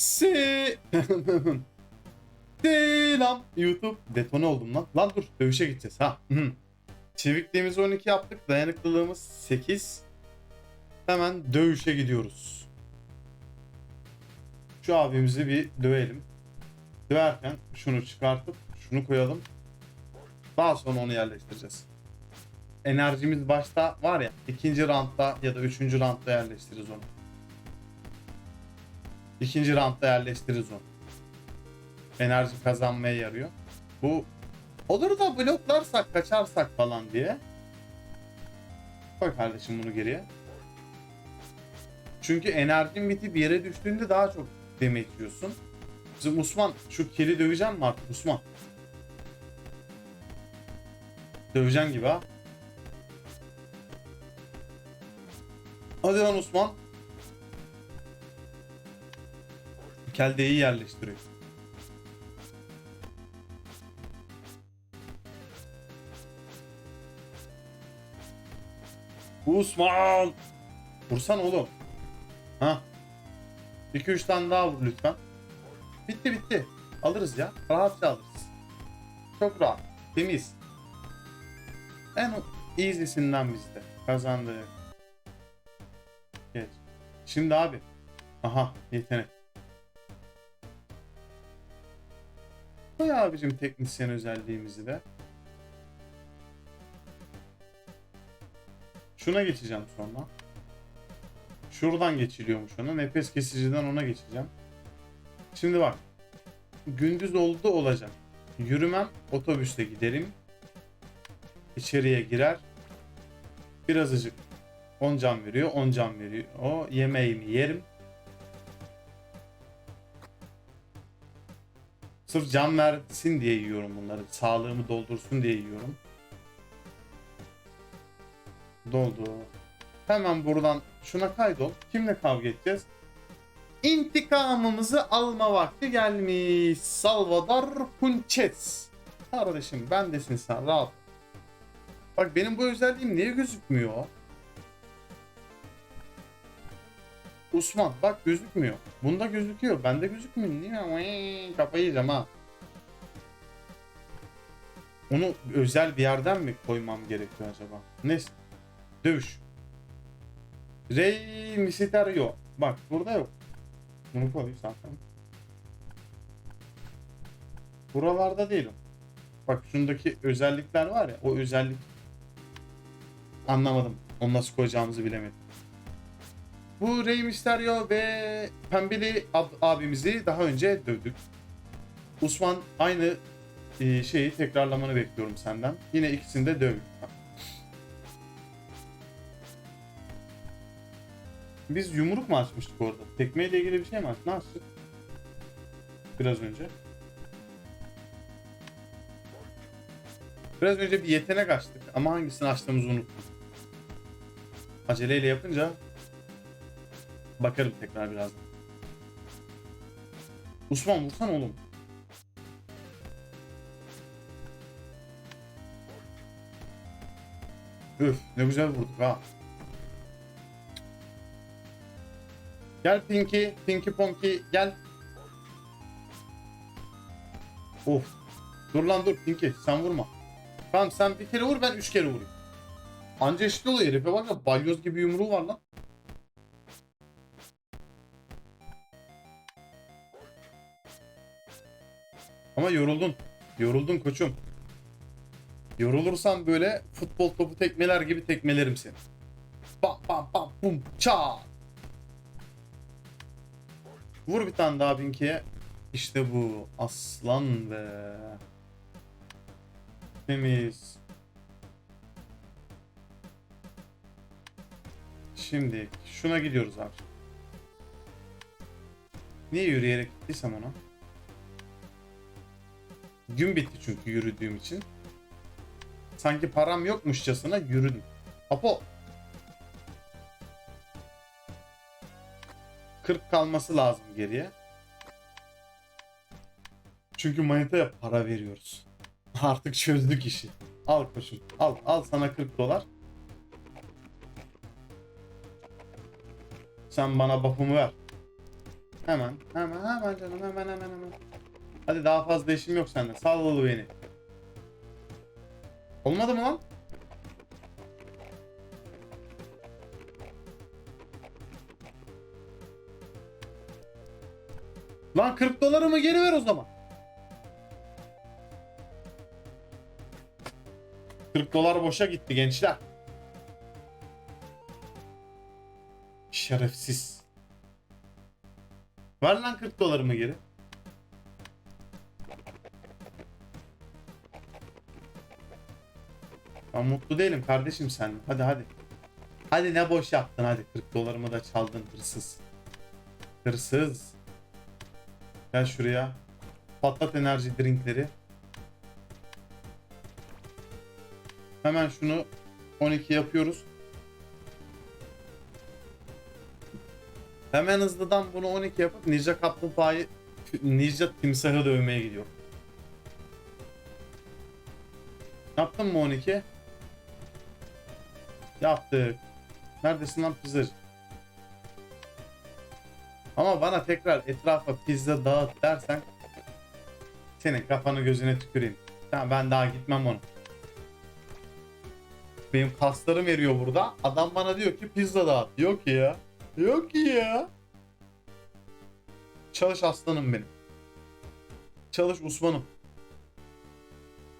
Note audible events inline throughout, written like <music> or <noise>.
Se <laughs> Selam YouTube. Detone oldum lan. Lan dur dövüşe gideceğiz ha. Çevikliğimizi 12 yaptık. Dayanıklılığımız 8. Hemen dövüşe gidiyoruz. Şu abimizi bir dövelim. Döverken şunu çıkartıp şunu koyalım. Daha sonra onu yerleştireceğiz. Enerjimiz başta var ya ikinci roundda ya da üçüncü roundda yerleştiririz onu. İkinci roundda yerleştiririz onu. Enerji kazanmaya yarıyor. Bu olur da bloklarsak kaçarsak falan diye. Koy kardeşim bunu geriye. Çünkü enerjin bitip yere düştüğünde daha çok damage yiyorsun. Bizim Osman şu kili döveceğim mi artık Osman? Döveceksin gibi ha. Hadi lan Osman. Keldeyi yerleştiriyor. Osman! Vursan oğlum. Ha. 2-3 tane daha vur lütfen. Bitti bitti. Alırız ya. Rahatça alırız. Çok rahat. Temiz. En easy'sinden bizde. Kazandık. Geç. Şimdi abi. Aha yetenek. Koy abicim teknisyen özelliğimizi de. Şuna geçeceğim sonra. Şuradan geçiliyormuş ona. Nefes kesiciden ona geçeceğim. Şimdi bak. Gündüz oldu olacak. Yürümem otobüste giderim. İçeriye girer. Birazcık 10 can veriyor. 10 can veriyor. O yemeğimi yerim. Sırf can versin diye yiyorum bunları. Sağlığımı doldursun diye yiyorum. Doldu. Hemen buradan şuna kaydol. Kimle kavga edeceğiz? İntikamımızı alma vakti gelmiş. Salvador Punches. Kardeşim bendesin sen rahat. Bak benim bu özelliğim niye gözükmüyor? Osman bak gözükmüyor. Bunda gözüküyor. Bende gözükmüyor. Niye? Vay, Kafayı yiyeceğim ha. Onu özel bir yerden mi koymam gerekiyor acaba? Neyse. Dövüş. Rey Mysterio. Bak burada yok. Bunu koy zaten. Buralarda değil o. Bak şundaki özellikler var ya o özellik anlamadım. Onu nasıl koyacağımızı bilemedim. Bu Rey Mysterio ve Pembeli ab- abimizi daha önce dövdük. Osman aynı e, şeyi tekrarlamanı bekliyorum senden. Yine ikisini de dövdük. Biz yumruk mu açmıştık orada? Tekmeyle ilgili bir şey mi açtık? Ne açtık? Biraz önce. Biraz önce bir yetenek açtık ama hangisini açtığımızı unuttum. Aceleyle yapınca bakarım tekrar birazdan. Osman vursan oğlum. Üf ne güzel vurduk ha. Gel Pinky, Pinky Ponky gel. Of. Dur lan dur Pinky sen vurma. Tamam sen bir kere vur ben üç kere vurayım. Anca eşit oluyor herife bak ya balyoz gibi yumruğu var lan. Ama yoruldun. Yoruldun koçum. Yorulursan böyle futbol topu tekmeler gibi tekmelerim seni. Bam bam bam bum çat. Vur bir tane daha Pinky'ye. İşte bu. Aslan be. Temiz. Şimdi şuna gidiyoruz abi. Niye yürüyerek gittiysem ona? Gün bitti çünkü yürüdüğüm için. Sanki param yokmuşçasına yürüdüm. Apo. 40 kalması lazım geriye. Çünkü manitaya para veriyoruz. <laughs> Artık çözdük işi. Al koşum. Al. Al sana 40 dolar. Sen bana buff'ımı ver. Hemen. Hemen hemen canım hemen hemen hemen. Hadi daha fazla işim yok sende. Sallalı beni. Olmadı mı lan? Lan 40 dolarımı geri ver o zaman. 40 dolar boşa gitti gençler. Şerefsiz. Ver lan 40 dolarımı geri. Ben mutlu değilim kardeşim sen. Hadi hadi. Hadi ne boş yaptın hadi. 40 dolarımı da çaldın hırsız. Hırsız. Gel şuraya. Patlat enerji drinkleri. Hemen şunu 12 yapıyoruz. Hemen hızlıdan bunu 12 yapıp Ninja Kaplumbağa'yı Ninja Timsah'ı dövmeye gidiyor. Yaptın mı 12? Yaptık. Neredesin lan pizzacı? Ama bana tekrar etrafa pizza dağıt dersen senin kafanı gözüne tüküreyim. Tamam ben daha gitmem onu. Benim kaslarım eriyor burada. Adam bana diyor ki pizza dağıt. Yok ya. Yok ya. Çalış aslanım benim. Çalış Osman'ım.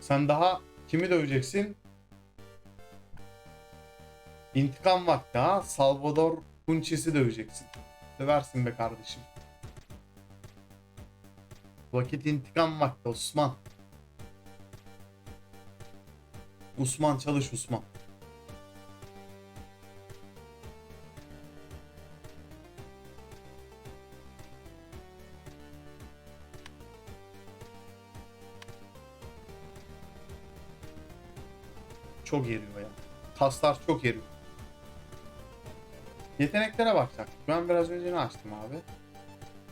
Sen daha kimi döveceksin? İntikam vakti ha. Salvador Punches'i döveceksin. Döversin be kardeşim. Vakit intikam vakti Osman. Osman çalış Osman. Çok eriyor ya. Kaslar çok eriyor. Yeteneklere bakacak. Ben biraz önce ne açtım abi?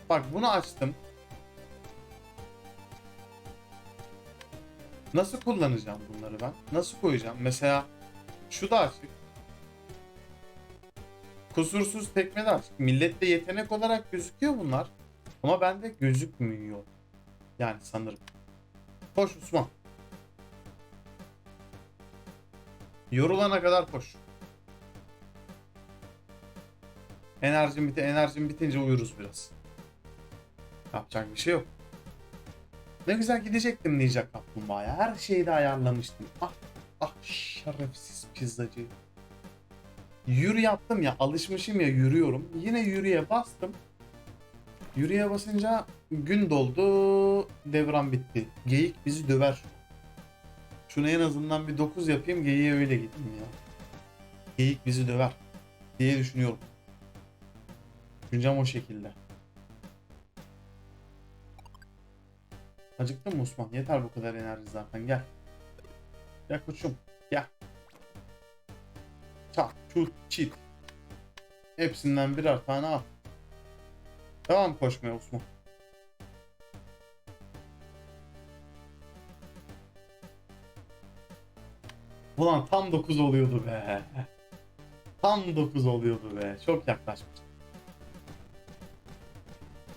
Bak bunu açtım. Nasıl kullanacağım bunları ben? Nasıl koyacağım? Mesela şu da açık. Kusursuz tekme de açık. Millette yetenek olarak gözüküyor bunlar. Ama bende gözükmüyor. Yani sanırım. Koş Osman. Yorulana kadar koş. Enerjim bite enerjim bitince uyuruz biraz. Yapacak bir şey yok. Ne güzel gidecektim Ninja Kaplumbağa'ya. Her şeyi de ayarlamıştım. Ah ah şerefsiz pizzacı. Yürü yaptım ya alışmışım ya yürüyorum. Yine yürüye bastım. Yürüye basınca gün doldu devran bitti. Geyik bizi döver. Şuna en azından bir 9 yapayım geyiğe öyle gideyim ya. Geyik bizi döver diye düşünüyorum. Düşüncem o şekilde. Acıktın mı Osman? Yeter bu kadar enerji zaten gel. Gel koçum gel. Çat, çut, çit. Hepsinden birer tane al. Devam koşmaya Osman. Ulan tam 9 oluyordu be. Tam 9 oluyordu be. Çok yaklaşmış.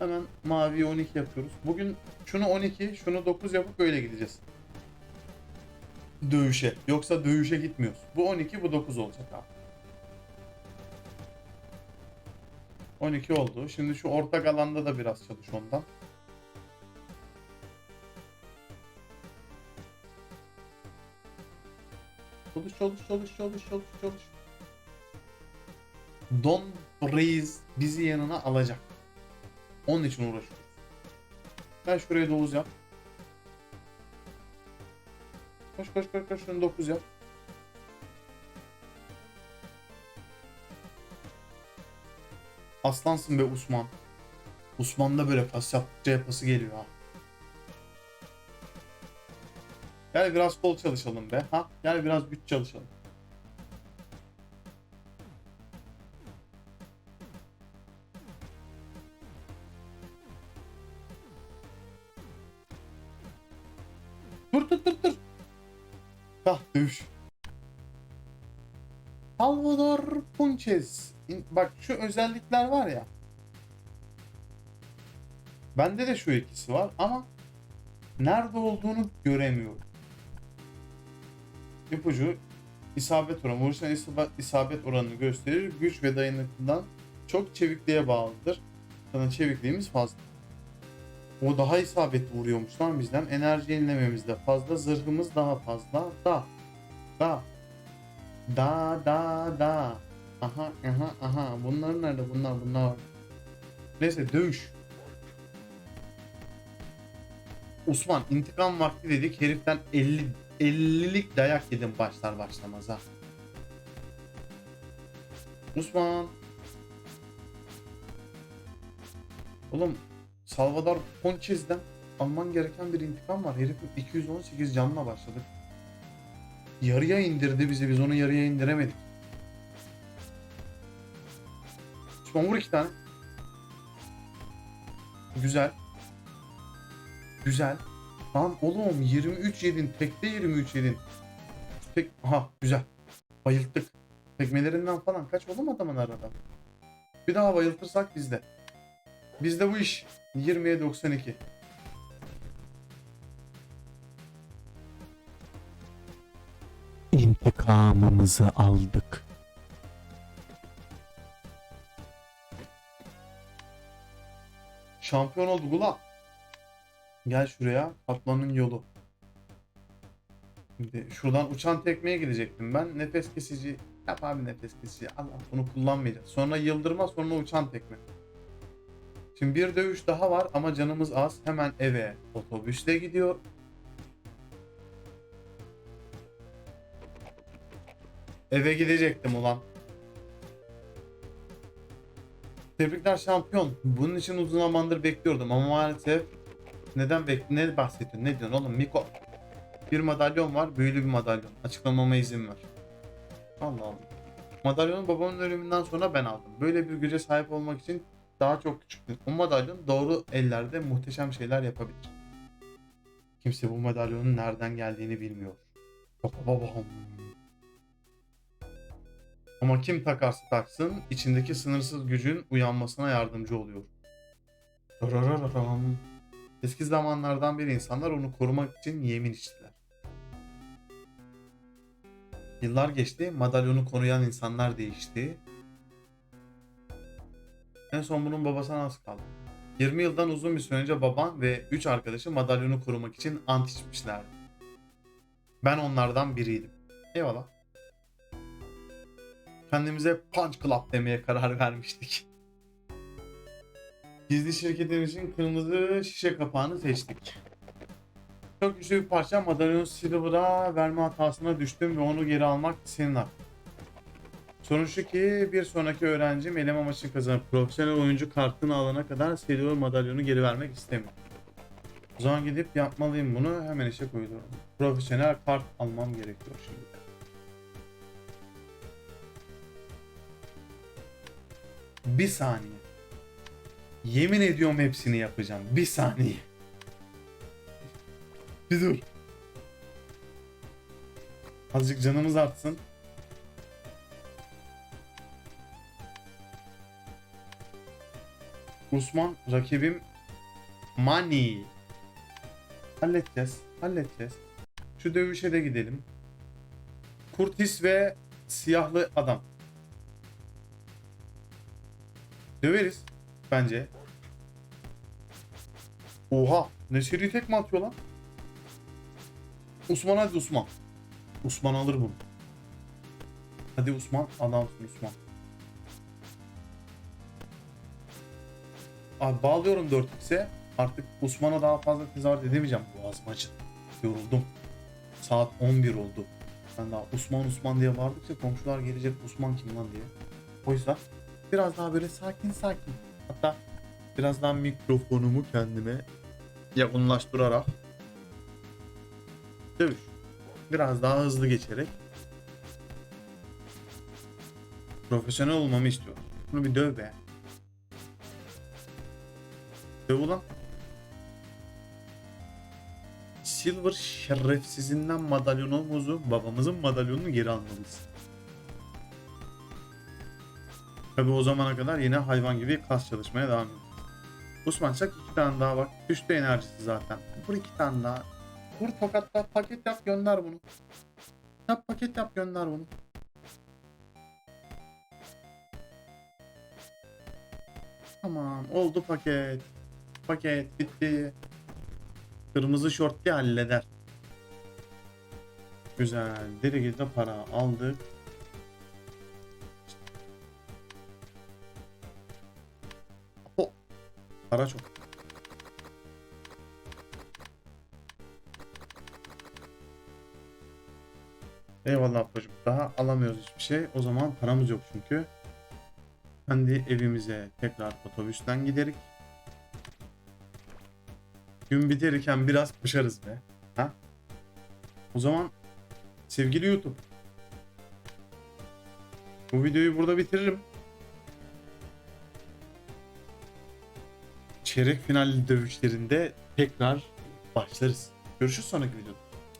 Hemen mavi 12 yapıyoruz. Bugün şunu 12, şunu 9 yapıp böyle gideceğiz. Dövüşe. Yoksa dövüşe gitmiyoruz. Bu 12, bu 9 olacak abi. 12 oldu. Şimdi şu ortak alanda da biraz çalış ondan. Çalış çalış çalış çalış çalış çalış. Don Breeze bizi yanına alacak. Onun için uğraşıyoruz. Ben şuraya 9 yap. Koş koş koş koş şunu 9 yap. Aslansın be Osman. Osman'da böyle pas yaptıkça yapası geliyor ha. Gel biraz kol çalışalım be. Ha? Gel biraz güç çalışalım. Dövüş. Salvador Punches. Bak şu özellikler var ya. Bende de şu ikisi var ama nerede olduğunu göremiyorum. İpucu isabet oranı. Vuruştan isabet oranını gösterir. Güç ve dayanıklılığından çok çevikliğe bağlıdır. Sana çevikliğimiz fazla. O daha isabetli vuruyormuş lan bizden. Enerji yenilememiz de fazla. Zırhımız daha fazla. Da. Da. Da da da. Aha aha aha. Bunlar nerede? Bunlar bunlar. Neyse dövüş. Osman intikam vakti dedik. Heriften 50 50'lik dayak yedim başlar başlamaz ha. Osman. Oğlum Salvador Ponchez'den alman gereken bir intikam var. Herifin 218 canla başladık. Yarıya indirdi bizi. Biz onu yarıya indiremedik. Osman vur iki tane. Güzel. Güzel. Lan oğlum 23 yedin. Tekte 23 yedin. Tek... Aha güzel. Bayılttık. Tekmelerinden falan kaç oğlum adamın arada. Bir daha bayıltırsak bizde. Bizde bu iş. 20'ye 92. İntikamımızı aldık. Şampiyon oldu Gula. Gel şuraya. Kaplanın yolu. Şimdi şuradan uçan tekmeye gidecektim ben. Nefes kesici. Yap abi nefes kesici. Allah bunu kullanmayacağız. Sonra yıldırma sonra uçan tekme. Şimdi bir dövüş daha var ama canımız az. Hemen eve otobüsle gidiyor. Eve gidecektim ulan. Tebrikler şampiyon. Bunun için uzun zamandır bekliyordum ama maalesef neden bek ne bahsediyorsun? Ne diyorsun oğlum Miko? Bir madalyon var, büyülü bir madalyon. Açıklamama izin ver. Allah Allah. Madalyonu babamın ölümünden sonra ben aldım. Böyle bir güce sahip olmak için daha çok küçüktüm. O madalyon doğru ellerde muhteşem şeyler yapabilir. Kimse bu madalyonun nereden geldiğini bilmiyor. Baba babam. Ama kim takarsa taksın içindeki sınırsız gücün uyanmasına yardımcı oluyor. Rarararam. Eski zamanlardan beri insanlar onu korumak için yemin içtiler. Yıllar geçti, madalyonu koruyan insanlar değişti. En son bunun babasına nasıl kaldı? 20 yıldan uzun bir süre önce baban ve 3 arkadaşı madalyonu korumak için ant içmişlerdi. Ben onlardan biriydim. Eyvallah. Kendimize Punch Club demeye karar <laughs> vermiştik. Gizli şirketim için kırmızı şişe kapağını seçtik. Çok güçlü bir parça Madalyon Silver'a verme hatasına düştüm ve onu geri almak senin hakkın. Sorun şu ki bir sonraki öğrencim eleme maçını kazanıp profesyonel oyuncu kartını alana kadar Silver madalyonu geri vermek istemiyor. O zaman gidip yapmalıyım bunu hemen işe koyuyorum. Profesyonel kart almam gerekiyor şimdi. Bir saniye. Yemin ediyorum hepsini yapacağım. Bir saniye. Bir dur. Azıcık canımız artsın. Osman rakibim Mani. Halledeceğiz. Halledeceğiz. Şu dövüşe de gidelim. Kurtis ve siyahlı adam. Döveriz bence. Oha ne seri tek mi atıyor lan? Osman hadi Osman. Osman alır bunu. Hadi Osman adamsın Osman. Abi bağlıyorum 4x'e. Artık Osman'a daha fazla tezahürat edemeyeceğim. Boğazım acı. Yoruldum. Saat 11 oldu. Ben daha Osman Osman diye bağırdıkça komşular gelecek Osman kim lan diye. O yüzden biraz daha böyle sakin sakin. Hatta biraz daha mikrofonumu kendime yakınlaştırarak dövüş. Biraz daha hızlı geçerek profesyonel olmamı istiyor. Bunu bir döv be. Döv ulan. Silver şerefsizinden madalyonumuzu, babamızın madalyonunu geri almalıyız. Tabi o zamana kadar yine hayvan gibi kas çalışmaya devam ediyor. Osman çak iki tane daha bak. Düştü enerjisi zaten. Vur iki tane daha. Vur tokatla paket yap gönder bunu. Yap paket yap gönder bunu. Tamam oldu paket. Paket bitti. Kırmızı şort diye halleder. Güzel. Delegede para aldık. Para çok. Eyvallah ablacığım. Daha alamıyoruz hiçbir şey. O zaman paramız yok çünkü. Kendi evimize tekrar otobüsten giderik. Gün biterirken biraz koşarız be. Ha? O zaman sevgili YouTube. Bu videoyu burada bitiririm. Çeyrek final dövüşlerinde tekrar başlarız. Görüşürüz sonraki videoda.